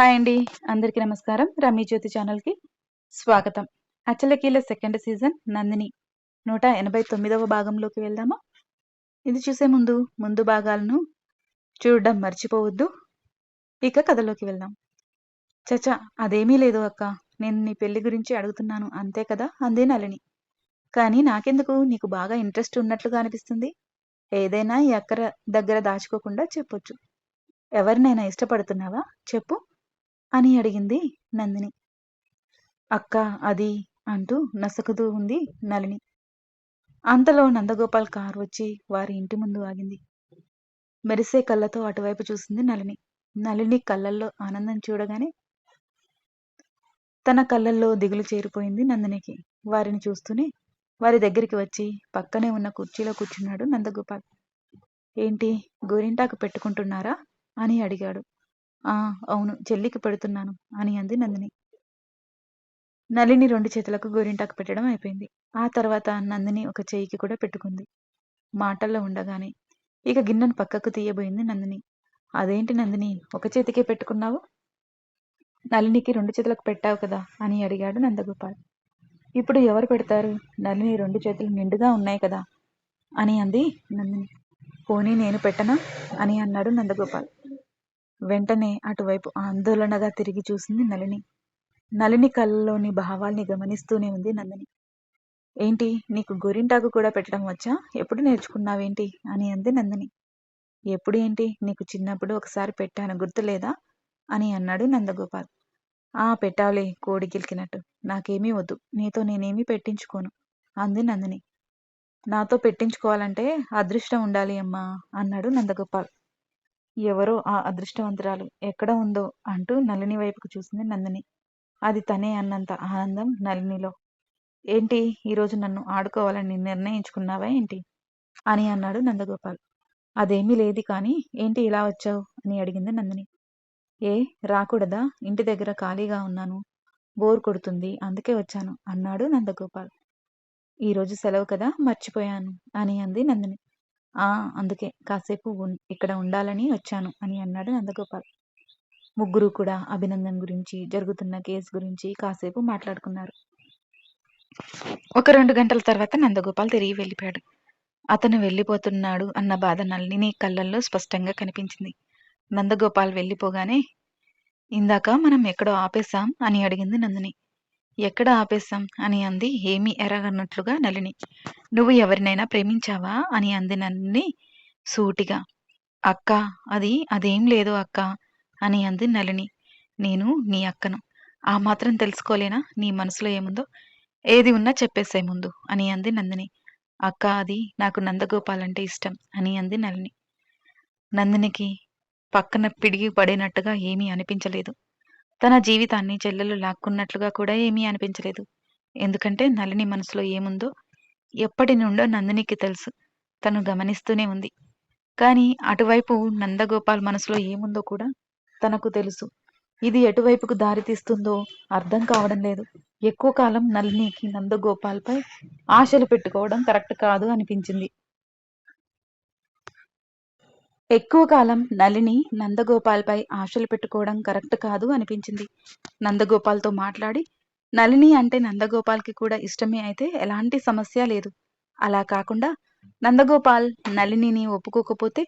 Hi అండి. అందరికీ నమస్కారం. రమీ జ్యోతి ఛానల్కి స్వాగతం. అచ్చలకీల సెకండ్ సీజన్ నందిని. నూట ఎనభై తొమ్మిదవ భాగంలోకి వెళ్దామా? ఇది చూసే ముందు ముందు భాగాలను చూడడం మర్చిపోవద్దు. ఇక కథలోకి వెళ్దాం. చచా అదేమీ లేదు అక్క. నేను నీ పెళ్ళి గురించి అడుగుతున్నాను. అంతే కదా? అందే నలిని కానీ నాకెందుకు? నీకు బాగా ఇంట్రెస్ట్ ఉన్నట్లుగా అనిపిస్తుంది. ఏదైనా ఈ అక్కర దగ్గర దాచుకోకుండా చెప్పొచ్చు. ఎవరినైనా ఇష్టపడుతున్నావా? చెప్పు. అని అడిగింది నందిని. అక్క అది అంటూ నసకుతూ ఉంది నలిని అంతలో నందగోపాల్ కారు వచ్చి వారి ఇంటి ముందు ఆగింది. మెరిసే కళ్ళతో అటువైపు చూసింది నలిని నలిని కళ్ళల్లో ఆనందం చూడగానే తన కళ్ళల్లో దిగులు చేరిపోయింది నందినికి. వారిని చూస్తూనే వారి దగ్గరికి వచ్చి పక్కనే ఉన్న కుర్చీలో కూర్చున్నాడు నందగోపాల్. ఏంటి గోరింటాకు పెట్టుకుంటున్నారా? అని అడిగాడు. ఆ! అవును. చెల్లికి పెడుతున్నాను అని అంది నందిని. నలిని రెండు చేతులకు గోరింటాకు పెట్టడం అయిపోయింది. ఆ తర్వాత నందిని ఒక చెయ్యికి కూడా పెట్టుకుంది. మాటల్లో ఉండగానే ఇక గిన్నెను పక్కకు తీయబోయింది నందిని. అదేంటి నందిని ఒక చేతికే పెట్టుకున్నావు? నలినికి రెండు చేతులకు పెట్టావు కదా అని అడిగాడు నందగోపాల్. ఇప్పుడు ఎవరు పెడతారు? నలిని రెండు చేతులు నిండుగా ఉన్నాయి కదా అని అంది నందిని. పోనీ నేను పెట్టనా? అని అన్నాడు నందగోపాల్. వెంటనే అటువైపు ఆందోళనగా తిరిగి చూసింది నలిని నలిని కళ్ళలోని భావాల్ని గమనిస్తూనే ఉంది నందిని. ఏంటి నీకు గోరింటాకు కూడా పెట్టడం వచ్చా? ఎప్పుడు నేర్చుకున్నావేంటి? అని అంది నందిని. ఎప్పుడు ఏంటి? నీకు చిన్నప్పుడు ఒకసారి పెట్టాను గుర్తులేదా? అని అన్నాడు నందగోపాల్. ఆ పెట్టావులే కోడి గిలికినట్టు. నాకేమీ వద్దు. నీతో నేనేమీ పెట్టించుకోను అంది నందిని. నాతో పెట్టించుకోవాలంటే అదృష్టం ఉండాలి అమ్మా అన్నాడు నందగోపాల్. ఎవరో ఆ అదృష్టవంతురాలు ఎక్కడ ఉందో అంటూ నలిని వైపుకు చూసింది నందిని. అది తనే అన్నంత ఆనందం నలినిలో ఏంటి? ఈరోజు నన్ను ఆడుకోవాలని నిర్ణయించుకున్నావా ఏంటి? అని అన్నాడు నందగోపాల్. అదేమీ లేదు కానీ ఏంటి ఇలా వచ్చావు? అని అడిగింది నందిని. ఏ రాకూడదా? ఇంటి దగ్గర ఖాళీగా ఉన్నాను. బోర్ కొడుతుంది అందుకే వచ్చాను అన్నాడు నందగోపాల్. ఈరోజు సెలవు కదా మర్చిపోయాను అని అంది నందిని. ఆ! అందుకే కాసేపు ఇక్కడ ఉండాలని వచ్చాను అని అన్నాడు నందగోపాల్. ముగ్గురు కూడా అభినందన్ గురించి జరుగుతున్న కేసు గురించి కాసేపు మాట్లాడుకున్నారు. ఒక రెండు గంటల తర్వాత నందగోపాల్ తిరిగి వెళ్ళిపోయాడు. అతను వెళ్ళిపోతున్నాడు అన్న బాధ నల్లిని కళ్ళల్లో స్పష్టంగా కనిపించింది. నందగోపాల్ వెళ్ళిపోగానే ఇందాక మనం ఎక్కడో ఆపేశాం అని అడిగింది నందిని. ఎక్కడ ఆపేశాం? అని అంది. ఏమీ ఎరగనట్లుగా నలిని నువ్వు ఎవరినైనా ప్రేమించావా? అని అంది నలిని సూటిగా. అక్క అది అదేం లేదు అక్క అని అంది నలిని నేను నీ అక్కను. ఆ మాత్రం తెలుసుకోలేనా? నీ మనసులో ఏముందో? ఏది ఉన్నా చెప్పేసే ముందు అని అంది నందిని. అక్క అది నాకు నందగోపాల్ అంటే ఇష్టం అని అంది నలిని నందినికి పక్కన పిడిగి పడినట్టుగా ఏమీ అనిపించలేదు. తన జీవితాన్ని చెల్లెలు లాక్కున్నట్లుగా కూడా ఏమీ అనిపించలేదు. ఎందుకంటే నలిని మనసులో ఏముందో ఎప్పటి నుండో నందినికి తెలుసు. తను గమనిస్తూనే ఉంది. కానీ అటువైపు నందగోపాల్ మనసులో ఏముందో కూడా తనకు తెలుసు. ఇది ఎటువైపుకు దారి తీస్తుందో అర్థం కావడం లేదు. ఎక్కువ కాలం నలినికి నందగోపాల్పై ఆశలు పెట్టుకోవడం కరెక్ట్ కాదు అనిపించింది. ఎక్కువ కాలం నలిని నందగోపాల్పై ఆశలు పెట్టుకోవడం కరెక్ట్ కాదు అనిపించింది. నందగోపాల్తో మాట్లాడి నలిని అంటే నందగోపాల్కి కూడా ఇష్టమే అయితే ఎలాంటి సమస్య లేదు. అలా కాకుండా నందగోపాల్ నలినిని ఒప్పుకోకపోతే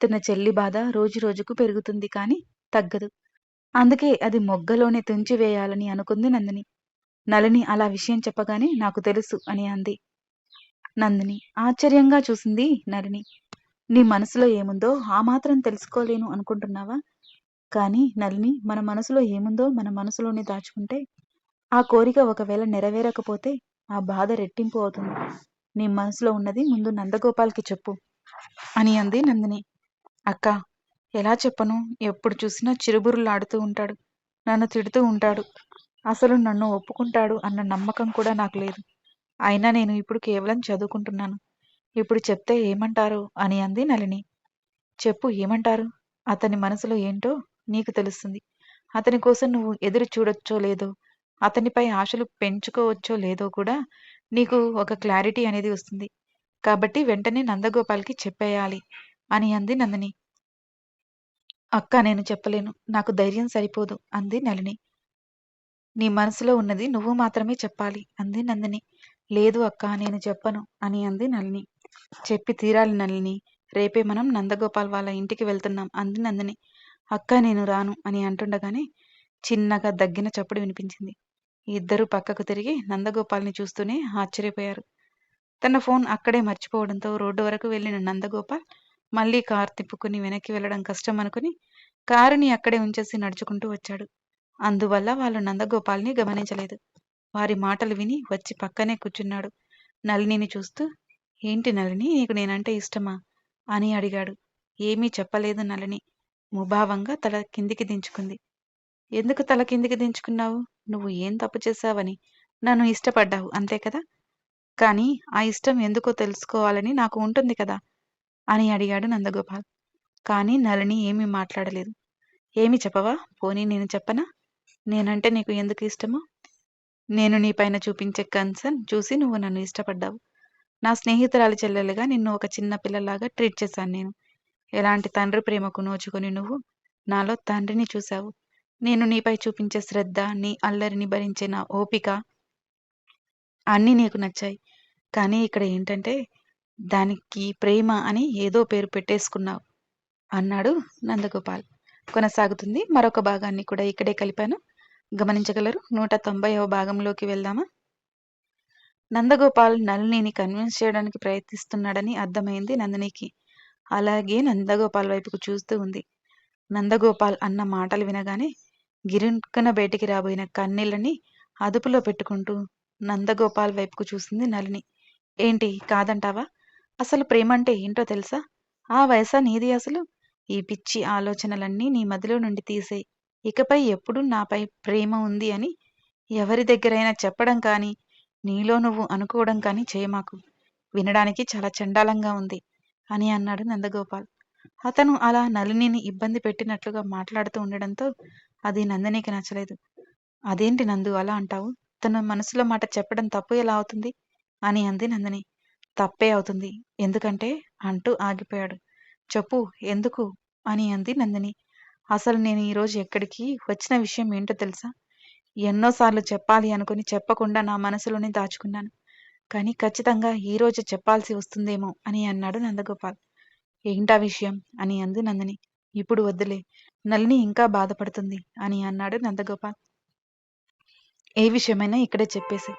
తన చెల్లి బాధ రోజు రోజుకు పెరుగుతుంది కానీ తగ్గదు. అందుకే అది మొగ్గలోనే తుంచివేయాలని అనుకుంది నందిని. నలిని అలా విషయం చెప్పగానే నాకు తెలుసు అని అంది. నందిని ఆశ్చర్యంగా చూసింది నలిని నీ మనసులో ఏముందో ఆ మాత్రం తెలుసుకోలేను అనుకుంటున్నావా? కానీ నలిని మన మనసులో ఏముందో మన మనసులోనే దాచుకుంటే ఆ కోరిక ఒకవేళ నెరవేరకపోతే ఆ బాధ రెట్టింపు అవుతుంది. నీ మనసులో ఉన్నది ముందు నందగోపాల్కి చెప్పు అని అంది నందిని. అక్క ఎలా చెప్పను? ఎప్పుడు చూసినా చిరుబురులాడుతూ ఉంటాడు. నన్ను తిడుతూ ఉంటాడు. అసలు నన్ను ఒప్పుకుంటాడు అన్న నమ్మకం కూడా నాకు లేదు. అయినా నేను ఇప్పుడు కేవలం చదువుకుంటున్నాను. ఇప్పుడు చెప్తే ఏమంటారు? అని అంది నలిని చెప్పు ఏమంటారు? అతని మనసులో ఏంటో నీకు తెలుస్తుంది. అతని కోసం నువ్వు ఎదురు చూడొచ్చో లేదో అతనిపై ఆశలు పెంచుకోవచ్చో లేదో కూడా నీకు ఒక క్లారిటీ అనేది వస్తుంది. కాబట్టి వెంటనే నందగోపాల్కి చెప్పేయాలి అని అంది నందిని. అక్క నేను చెప్పలేను. నాకు ధైర్యం సరిపోదు అంది నలిని నీ మనసులో ఉన్నది నువ్వు మాత్రమే చెప్పాలి అంది నందిని. లేదు అక్క నేను చెప్పను అని అంది నలిని చెప్పి తీరాలి నళిని. రేపే మనం నందగోపాల్ వాళ్ళ ఇంటికి వెళ్తున్నాం అంది నందిని. అక్క నేను రాను అని అంటుండగానే చిన్నగా దగ్గిన చప్పుడు వినిపించింది. ఇద్దరూ పక్కకు తిరిగి నందగోపాల్ని చూస్తూనే ఆశ్చర్యపోయారు. తన ఫోన్ అక్కడే మర్చిపోవడంతో రోడ్డు వరకు వెళ్ళిన నందగోపాల్ మళ్ళీ కారు తిప్పుకుని వెనక్కి వెళ్ళడం కష్టం అనుకుని కారుని అక్కడే ఉంచేసి నడుచుకుంటూ వచ్చాడు. అందువల్ల వాళ్ళు నందగోపాల్ని గమనించలేదు. వారి మాటలు విని వచ్చి పక్కనే కూర్చున్నాడు నళినిని చూస్తూ ఏంటి నలిని నీకు నేనంటే ఇష్టమా? అని అడిగాడు. ఏమీ చెప్పలేదు నలిని ముభావంగా తల కిందికి దించుకుంది. ఎందుకు తల కిందికి దించుకున్నావు? నువ్వు ఏం తప్పు చేశావని? నన్ను ఇష్టపడ్డావు అంతే కదా? కానీ ఆ ఇష్టం ఎందుకో తెలుసుకోవాలని నాకు ఉంటుంది కదా? అని అడిగాడు నందగోపాల్. కానీ నలిని ఏమీ మాట్లాడలేదు. ఏమి చెప్పవా? పోనీ నేను చెప్పనా? నేనంటే నీకు ఎందుకు ఇష్టమో? నేను నీ పైన చూపించే కన్సర్న్ చూసి నువ్వు నన్ను ఇష్టపడ్డావు. నా స్నేహితురాలి చెల్లెలుగా నిన్ను ఒక చిన్న పిల్లలాగా ట్రీట్ చేశాను నేను. ఎలాంటి తండ్రి ప్రేమకు నోచుకొని నువ్వు నాలో తండ్రిని చూశావు. నేను నీపై చూపించే శ్రద్ధ నీ అల్లరిని భరించే నా ఓపిక అన్నీ నీకు నచ్చాయి. కానీ ఇక్కడ ఏంటంటే దానికి ప్రేమ అని ఏదో పేరు పెట్టేసుకున్నావు అన్నాడు నందగోపాల్. కొనసాగుతుంది మరొక భాగాన్ని కూడా ఇక్కడే కలిపాను. గమనించగలరు నూట తొంభైవ భాగంలోకి వెళ్దామా? నందగోపాల్ నళినిని కన్విన్స్ చేయడానికి ప్రయత్నిస్తున్నాడని అర్థమైంది నందినికి. అలాగే నందగోపాల్ వైపుకు చూస్తూ ఉంది. నందగోపాల్ అన్న మాటలు వినగానే గిరుక్కన బయటికి రాబోయిన కన్నీళ్ళని అదుపులో పెట్టుకుంటూ నందగోపాల్ వైపుకు చూసింది నళిని. ఏంటి కాదంటావా? అసలు ప్రేమ అంటే ఏంటో తెలుసా? ఆ వయసా నీది అసలు? ఈ పిచ్చి ఆలోచనలన్నీ నీ మదిలో నుండి తీసేయి. ఇకపై ఎప్పుడు నాపై ప్రేమ ఉంది అని ఎవరి దగ్గరైనా చెప్పడం కానీ నీలో నువ్వు అనుకోవడం కానీ చేయమాకు వినడానికి చాలా చండాలంగా ఉంది అని అన్నాడు నందగోపాల్. అతను అలా నళినిని ఇబ్బంది పెట్టినట్లుగా మాట్లాడుతూ ఉండడంతో అది నందినికి నచ్చలేదు. అదేంటి నందు అలా అంటావు? తన మనసులో మాట చెప్పడం తప్పు ఎలా అవుతుంది? అని అంది నందిని. తప్పే అవుతుంది. ఎందుకంటే అంటూ ఆగిపోయాడు. చెప్పు ఎందుకు? అని అంది నందిని. అసలు నేను ఈరోజు ఎక్కడికి? వచ్చిన విషయం ఏంటో తెలుసా? ఎన్నోసార్లు చెప్పాలి అనుకుని చెప్పకుండా నా మనసులోనే దాచుకున్నాను. కానీ ఖచ్చితంగా ఈరోజు చెప్పాల్సి వస్తుందేమో అని అన్నాడు నందగోపాల్. ఏంటా విషయం? అని అంది నందిని. ఇప్పుడు వద్దులే నలిని ఇంకా బాధపడుతుంది అని అన్నాడు నందగోపాల్. ఏ విషయమైనా ఇక్కడే చెప్పేసి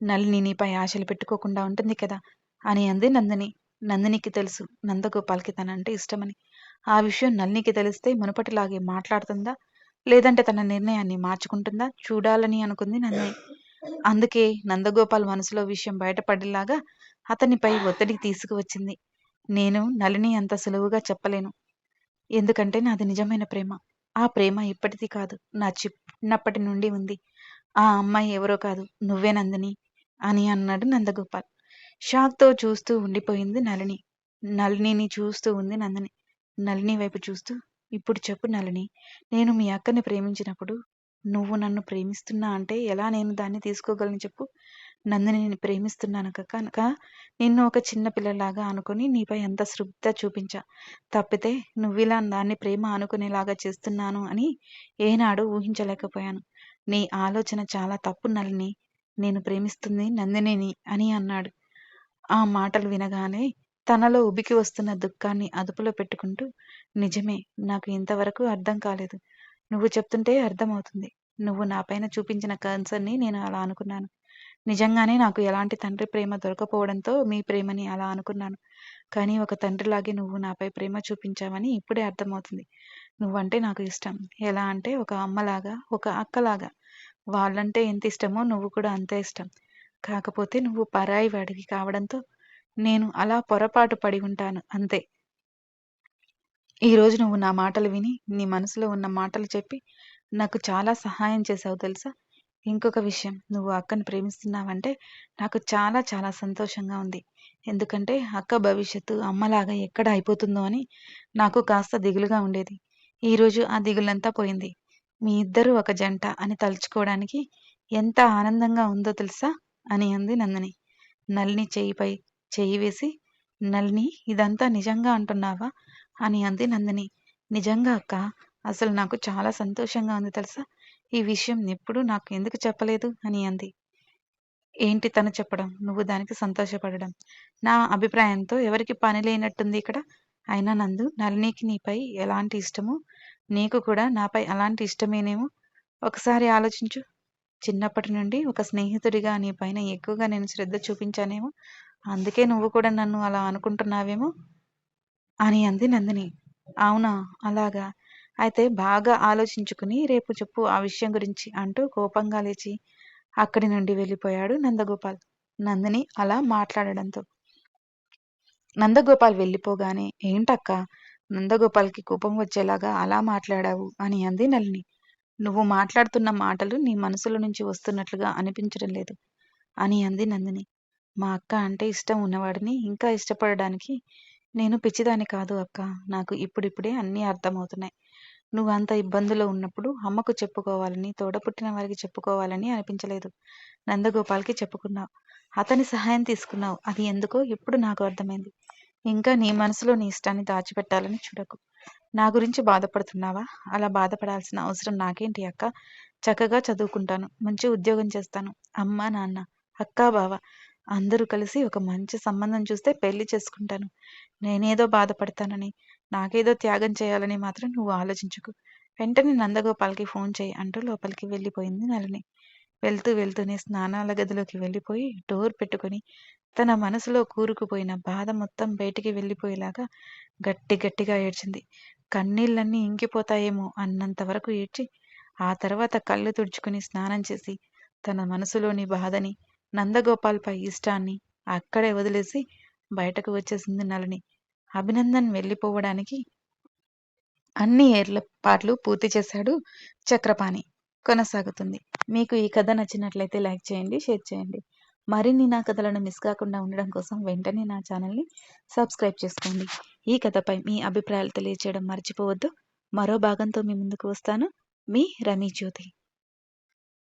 నలిని నీపై ఆశలు పెట్టుకోకుండా ఉంటుంది కదా అని అంది నందిని. నందినికి తెలుసు నందగోపాల్కి తనంటే ఇష్టమని. ఆ విషయం నలినికి తెలిస్తే మునుపటిలాగే మాట్లాడుతుందా? లేదంటే తన నిర్ణయాన్ని మార్చుకుంటుందా? చూడాలని అనుకుంది నంది అందుకే నందగోపాల్ మనసులో విషయం బయటపడేలాగా అతనిపై ఒత్తిడికి తీసుకువచ్చింది. నేను నలిని అంత సులువుగా చెప్పలేను. ఎందుకంటే నాది నిజమైన ప్రేమ. ఆ ప్రేమ ఇప్పటిది కాదు. నా చిన్నప్పటి నుండి ఉంది. ఆ అమ్మాయి ఎవరో కాదు. నువ్వే నందిని అని అన్నాడు నందగోపాల్. షాక్తో చూస్తూ ఉండిపోయింది నలిని నలినిని చూస్తూ ఉంది నందిని. నలిని వైపు చూస్తూ ఇప్పుడు చెప్పు నలిని నేను మీ అక్కని ప్రేమించినప్పుడు నువ్వు నన్ను ప్రేమిస్తున్నా అంటే ఎలా నేను దాన్ని తీసుకోగలను చెప్పు? నందిని నేను ప్రేమిస్తున్నాను కనుక నిన్ను ఒక చిన్న పిల్లలాగా అనుకుని నీపై ఎంత శ్రద్ధ చూపించా. తప్పితే నువ్విలా దాన్ని ప్రేమ అనుకునేలాగా చేస్తున్నాను అని ఏనాడు ఊహించలేకపోయాను. నీ ఆలోచన చాలా తప్పు నలిని నేను ప్రేమిస్తుంది నందినిని అని అన్నాడు. ఆ మాటలు వినగానే తనలో ఉబికి వస్తున్న దుఃఖాన్ని అదుపులో పెట్టుకుంటూ నిజమే నాకు ఇంతవరకు అర్థం కాలేదు. నువ్వు చెప్తుంటే అర్థమవుతుంది. నువ్వు నాపైన చూపించిన కన్సర్ని నేను అలా అనుకున్నాను. నిజంగానే నాకు ఎలాంటి తండ్రి ప్రేమ దొరకపోవడంతో మీ ప్రేమని అలా అనుకున్నాను. కానీ ఒక తండ్రిలాగే నువ్వు నాపై ప్రేమ చూపించావని ఇప్పుడే అర్థమవుతుంది. నువ్వంటే నాకు ఇష్టం. ఎలా అంటే ఒక అమ్మలాగా ఒక అక్కలాగా. వాళ్ళంటే ఎంత ఇష్టమో నువ్వు కూడా అంతే ఇష్టం. కాకపోతే నువ్వు పరాయి వాడివి కావడంతో నేను అలా పొరపాటు పడి ఉంటాను అంతే. ఈరోజు నువ్వు నా మాటలు విని నీ మనసులో ఉన్న మాటలు చెప్పి నాకు చాలా సహాయం చేసావు తెలుసా? ఇంకొక విషయం నువ్వు అక్కని ప్రేమిస్తున్నావంటే నాకు చాలా చాలా సంతోషంగా ఉంది. ఎందుకంటే అక్క భవిష్యత్తు అమ్మలాగా ఎక్కడ అయిపోతుందో అని నాకు కాస్త దిగులుగా ఉండేది. ఈరోజు ఆ దిగులంతా పోయింది. మీ ఇద్దరు ఒక జంట అని తలుచుకోవడానికి ఎంత ఆనందంగా ఉందో తెలుసా? అని అంది నందిని. నల్లిని చేయిపై చెయ్యి వేసి నలిని ఇదంతా నిజంగా అంటున్నావా? అని అంది నందిని. నిజంగా అక్క అసలు నాకు చాలా సంతోషంగా ఉంది తెలుసా? ఈ విషయం ఎప్పుడు నాకు ఎందుకు చెప్పలేదు? అని అంది. ఏంటి తను చెప్పడం? నువ్వు దానికి సంతోషపడడం. నా అభిప్రాయంతో ఎవరికి పని లేనట్టుంది ఇక్కడ. అయినా నందు నళినికి నీపై ఎలాంటి ఇష్టమో నీకు కూడా నాపై అలాంటి ఇష్టమేనేమో? ఒకసారి ఆలోచించు. చిన్నప్పటి నుండి ఒక స్నేహితుడిగా నీ పైన ఎక్కువగా నేను శ్రద్ధ చూపించానేమో? అందుకే నువ్వు కూడా నన్ను అలా అనుకుంటున్నావేమో? అని అంది నందిని. అవునా? అలాగా. అయితే బాగా ఆలోచించుకుని రేపు చెప్పు ఆ విషయం గురించి అంటూ కోపంగా లేచి అక్కడి నుండి వెళ్ళిపోయాడు నందగోపాల్. నందిని అలా మాట్లాడడంతో. నందగోపాల్ వెళ్ళిపోగానే ఏంటక్క? నందగోపాల్కి కోపం వచ్చేలాగా అలా మాట్లాడావు అని అంది నలిని నువ్వు మాట్లాడుతున్న మాటలు నీ మనసులో నుంచి వస్తున్నట్లుగా అనిపించడం లేదు అని అంది నందిని. మా అక్క అంటే ఇష్టం ఉన్నవాడిని ఇంకా ఇష్టపడడానికి నేను పిచ్చిదాన్ని కాదు అక్క. నాకు ఇప్పుడిప్పుడే అన్నీ అర్థమవుతున్నాయి. నువ్వు అంత ఇబ్బందులో ఉన్నప్పుడు అమ్మకు చెప్పుకోవాలని తోడపుట్టిన వారికి చెప్పుకోవాలని అనిపించలేదు. నందగోపాల్కి చెప్పుకున్నావు. అతని సహాయం తీసుకున్నావు. అది ఎందుకో ఇప్పుడు నాకు అర్థమైంది. ఇంకా నీ మనసులో నీ ఇష్టాన్ని దాచిపెట్టాలని చూడకు. నా గురించి బాధపడుతున్నావా? అలా బాధపడాల్సిన అవసరం నాకేంటి అక్క? చక్కగా చదువుకుంటాను. మంచి ఉద్యోగం చేస్తాను. అమ్మ నాన్న అక్క బావ అందరూ కలిసి ఒక మంచి సంబంధం చూస్తే పెళ్ళి చేసుకుంటాను. నేనేదో బాధపడతానని నాకేదో త్యాగం చేయాలని మాత్రం నువ్వు ఆలోచించుకు. వెంటనే నందగోపాల్కి ఫోన్ చేయి అంటూ లోపలికి వెళ్ళిపోయింది నలిని వెళ్తూ వెళ్తూనే స్నానాల గదిలోకి వెళ్ళిపోయి డోర్ పెట్టుకొని తన మనసులో కూరుకుపోయిన బాధ మొత్తం బయటికి వెళ్ళిపోయేలాగా గట్టి గట్టిగా ఏడ్చింది. కన్నీళ్ళన్నీ ఇంకిపోతాయేమో అన్నంత వరకు ఏడ్చి ఆ తర్వాత కళ్ళు తుడుచుకుని స్నానం చేసి తన మనసులోని బాధని నందగోపాల్పై ఇష్టాన్ని అక్కడే వదిలేసి బయటకు వచ్చేసింది నళిని. అభినందన్ వెళ్ళిపోవడానికి అన్ని ఏర్పాట్లు పూర్తి చేశాడు చక్రపాణి. కొనసాగుతుంది. మీకు ఈ కథ నచ్చినట్లయితే లైక్ చేయండి షేర్ చేయండి. మరిన్ని నా కథలను మిస్ కాకుండా ఉండడం కోసం వెంటనే నా ఛానల్ని సబ్స్క్రైబ్ చేసుకోండి. ఈ కథపై మీ అభిప్రాయాలు తెలియచేయడం మర్చిపోవద్దు. మరో భాగంతో మీ ముందుకు వస్తాను. మీ రమీ జ్యోతి.